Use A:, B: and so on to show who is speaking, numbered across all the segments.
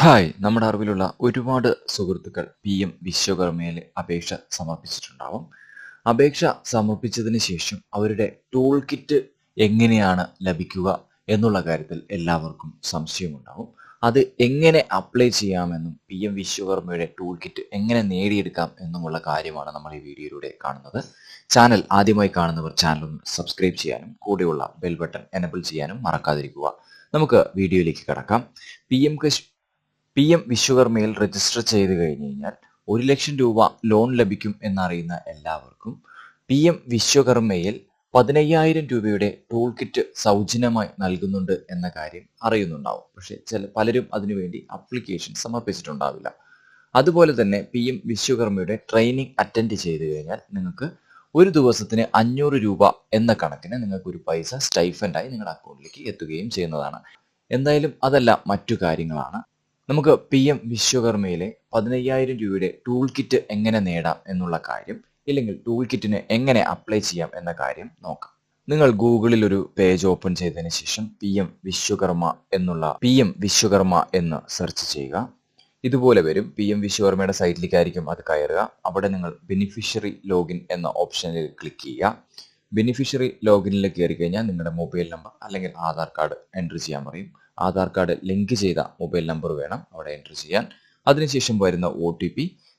A: Hi. നമ്മുടെ അറിവിലുള്ള ഒരുപാട് സുഹൃത്തുക്കൾ പി എം വിശ്വകർമ്മയിൽ അപേക്ഷ സമർപ്പിച്ചിട്ടുണ്ടാവും. അപേക്ഷ സമർപ്പിച്ചതിന് ശേഷം അവരുടെ ടൂൾ കിറ്റ് എങ്ങനെയാണ് ലഭിക്കുക എന്നുള്ള കാര്യത്തിൽ എല്ലാവർക്കും സംശയമുണ്ടാവും. അത് എങ്ങനെ അപ്ലൈ ചെയ്യാമെന്നും പി എം വിശ്വകർമ്മയുടെ ടൂൾ കിറ്റ് എങ്ങനെ നേടിയെടുക്കാം എന്നുമുള്ള കാര്യമാണ് നമ്മൾ ഈ വീഡിയോയിലൂടെ കാണുന്നത്. ചാനൽ ആദ്യമായി കാണുന്നവർ ചാനൽ സബ്സ്ക്രൈബ് ചെയ്യാനും കൂടെയുള്ള ബെൽ ബട്ടൺ എനബിൾ ചെയ്യാനും മറക്കാതിരിക്കുക. നമുക്ക് വീഡിയോയിലേക്ക് കടക്കാം. പി എം പി എം വിശ്വകർമ്മയിൽ രജിസ്റ്റർ ചെയ്ത് കഴിഞ്ഞ് കഴിഞ്ഞാൽ ഒരു ലക്ഷം രൂപ ലോൺ ലഭിക്കും എന്നറിയുന്ന എല്ലാവർക്കും പി എം വിശ്വകർമ്മയിൽ പതിനയ്യായിരം രൂപയുടെ ടൂൾ കിറ്റ് സൗജന്യമായി നൽകുന്നുണ്ട് എന്ന കാര്യം അറിയുന്നുണ്ടാവും. പക്ഷേ ചില പലരും അതിനുവേണ്ടി അപ്ലിക്കേഷൻ സമർപ്പിച്ചിട്ടുണ്ടാവില്ല. അതുപോലെ തന്നെ പി എം വിശ്വകർമ്മയുടെ ട്രെയിനിങ് അറ്റൻഡ് ചെയ്ത് കഴിഞ്ഞാൽ നിങ്ങൾക്ക് ഒരു ദിവസത്തിന് അഞ്ഞൂറ് രൂപ എന്ന കണക്കിന് നിങ്ങൾക്ക് ഒരു പൈസ സ്റ്റൈഫൻഡായി നിങ്ങളുടെ അക്കൗണ്ടിലേക്ക് എത്തുകയും ചെയ്യുന്നതാണ്. എന്തായാലും അതല്ല മറ്റു കാര്യങ്ങളാണ്. നമുക്ക് പി എം വിശ്വകർമ്മയിലെ പതിനയ്യായിരം രൂപയുടെ ടൂൾ കിറ്റ് എങ്ങനെ നേടാം എന്നുള്ള കാര്യം ഇല്ലെങ്കിൽ ടൂൾ കിറ്റിന് എങ്ങനെ അപ്ലൈ ചെയ്യാം എന്ന കാര്യം നോക്കാം. നിങ്ങൾ ഗൂഗിളിൽ ഒരു പേജ് ഓപ്പൺ ചെയ്തതിന് ശേഷം പി എം വിശ്വകർമ്മ എന്നുള്ള പി എം വിശ്വകർമ്മ എന്ന് സെർച്ച് ചെയ്യുക. ഇതുപോലെ വരും. പി എം വിശ്വകർമ്മയുടെ സൈറ്റിലേക്കായിരിക്കും അത് കയറുക. അവിടെ നിങ്ങൾ ബെനിഫിഷ്യറി ലോഗിൻ എന്ന ഓപ്ഷനിൽ ക്ലിക്ക് ചെയ്യുക. ബെനിഫിഷ്യറി ലോഗിനിൽ കയറി കഴിഞ്ഞാൽ നിങ്ങളുടെ മൊബൈൽ നമ്പർ അല്ലെങ്കിൽ ആധാർ കാർഡ് എൻട്രി ചെയ്യാൻ പറയും. ആധാർ കാർഡ് ലിങ്ക് ചെയ്ത മൊബൈൽ നമ്പർ വേണം അവിടെ എന്റർ ചെയ്യാൻ. അതിനുശേഷം വരുന്ന ഒ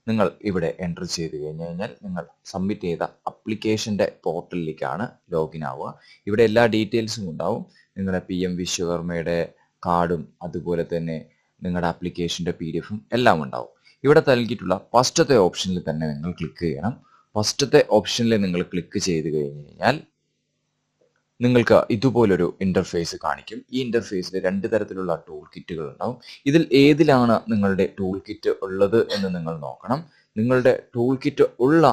A: നിങ്ങൾ ഇവിടെ എന്റർ ചെയ്ത് കഴിഞ്ഞു കഴിഞ്ഞാൽ നിങ്ങൾ സബ്മിറ്റ് ചെയ്ത അപ്ലിക്കേഷന്റെ പോർട്ടലിലേക്കാണ് ലോഗിൻ ആവുക. ഇവിടെ എല്ലാ ഡീറ്റെയിൽസും ഉണ്ടാവും. നിങ്ങളുടെ പി എം വിശ്വകർമ്മയുടെ കാർഡും അതുപോലെ തന്നെ നിങ്ങളുടെ ആപ്ലിക്കേഷന്റെ പി ഡി എഫും എല്ലാം ഉണ്ടാവും. ഇവിടെ നൽകിയിട്ടുള്ള ഫസ്റ്റത്തെ ഓപ്ഷനിൽ തന്നെ നിങ്ങൾ ക്ലിക്ക് ചെയ്യണം. ഫസ്റ്റത്തെ ഓപ്ഷനിൽ നിങ്ങൾ ക്ലിക്ക് ചെയ്ത് കഴിഞ്ഞ് കഴിഞ്ഞാൽ നിങ്ങൾക്ക് ഇതുപോലൊരു ഇന്റർഫേസ് കാണിക്കും. ഈ ഇന്റർഫേസിൽ രണ്ട് തരത്തിലുള്ള ടൂൾ കിറ്റുകൾ ഉണ്ടാവും. ഇതിൽ ഏതിലാണ് നിങ്ങളുടെ ടൂൾ കിറ്റ് ഉള്ളത് എന്ന് നിങ്ങൾ നോക്കണം. നിങ്ങളുടെ ടൂൾ കിറ്റ് ഉള്ള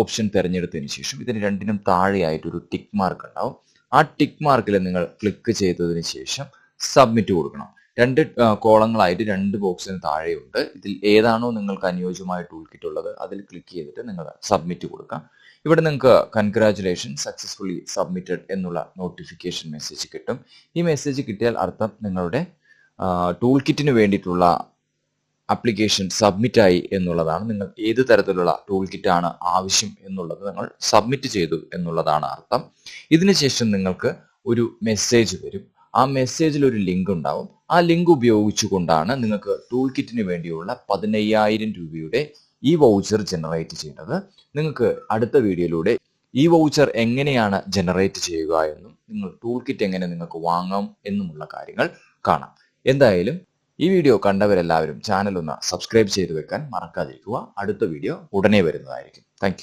A: ഓപ്ഷൻ തിരഞ്ഞെടുത്തതിന് ശേഷം ഇതിന് രണ്ടിനും താഴെയായിട്ടൊരു ടിക്ക് മാർക്ക് ഉണ്ടാവും. ആ ടിക്ക് മാർക്കിൽ നിങ്ങൾ ക്ലിക്ക് ചെയ്തതിന് ശേഷം സബ്മിറ്റ് കൊടുക്കണം. രണ്ട് കോളങ്ങളായിട്ട് രണ്ട് ബോക്സിന് താഴെയുണ്ട്. ഇതിൽ ഏതാണോ നിങ്ങൾക്ക് അനുയോജ്യമായ ടൂൾ കിറ്റ് ഉള്ളത് അതിൽ ക്ലിക്ക് ചെയ്തിട്ട് നിങ്ങൾ സബ്മിറ്റ് കൊടുക്കാം. ഇവിടെ നിങ്ങൾക്ക് കൺഗ്രാചുലേഷൻ സക്സസ്ഫുള്ളി സബ്മിറ്റഡ് എന്നുള്ള നോട്ടിഫിക്കേഷൻ മെസ്സേജ് കിട്ടും. ഈ മെസ്സേജ് കിട്ടിയാൽ അർത്ഥം നിങ്ങളുടെ ടൂൾ കിറ്റിന് വേണ്ടിയിട്ടുള്ള ആപ്ലിക്കേഷൻ സബ്മിറ്റായി എന്നുള്ളതാണ്. നിങ്ങൾ ഏത് തരത്തിലുള്ള ടൂൾ കിറ്റാണ് ആവശ്യം എന്നുള്ളത് നിങ്ങൾ സബ്മിറ്റ് ചെയ്തു എന്നുള്ളതാണ് അർത്ഥം. ഇതിനുശേഷം നിങ്ങൾക്ക് ഒരു മെസ്സേജ് വരും. ആ മെസ്സേജിൽ ഒരു ലിങ്ക് ഉണ്ടാവും. ആ ലിങ്ക് ഉപയോഗിച്ചുകൊണ്ടാണ് നിങ്ങൾക്ക് ടൂൾ കിറ്റിന് വേണ്ടിയുള്ള പതിനയ്യായിരം രൂപയുടെ ഈ വൗച്ചർ ജനറേറ്റ് ചെയ്യുന്നത് നിങ്ങൾക്ക് അടുത്ത വീഡിയോയിലൂടെ ഈ വൗച്ചർ എങ്ങനെയാണ് ജനറേറ്റ് ചെയ്യുക എന്നും നിങ്ങൾ ടൂൾ കിറ്റ് എങ്ങനെ നിങ്ങൾക്ക് വാങ്ങാം എന്നുമുള്ള കാര്യങ്ങൾ കാണാം. എന്തായാലും ഈ വീഡിയോ കണ്ടവരെല്ലാവരും ചാനൽ ഒന്ന് സബ്സ്ക്രൈബ് ചെയ്ത് വെക്കാൻ മറക്കാതിരിക്കുക. അടുത്ത വീഡിയോ ഉടനെ വരുന്നതായിരിക്കും. താങ്ക്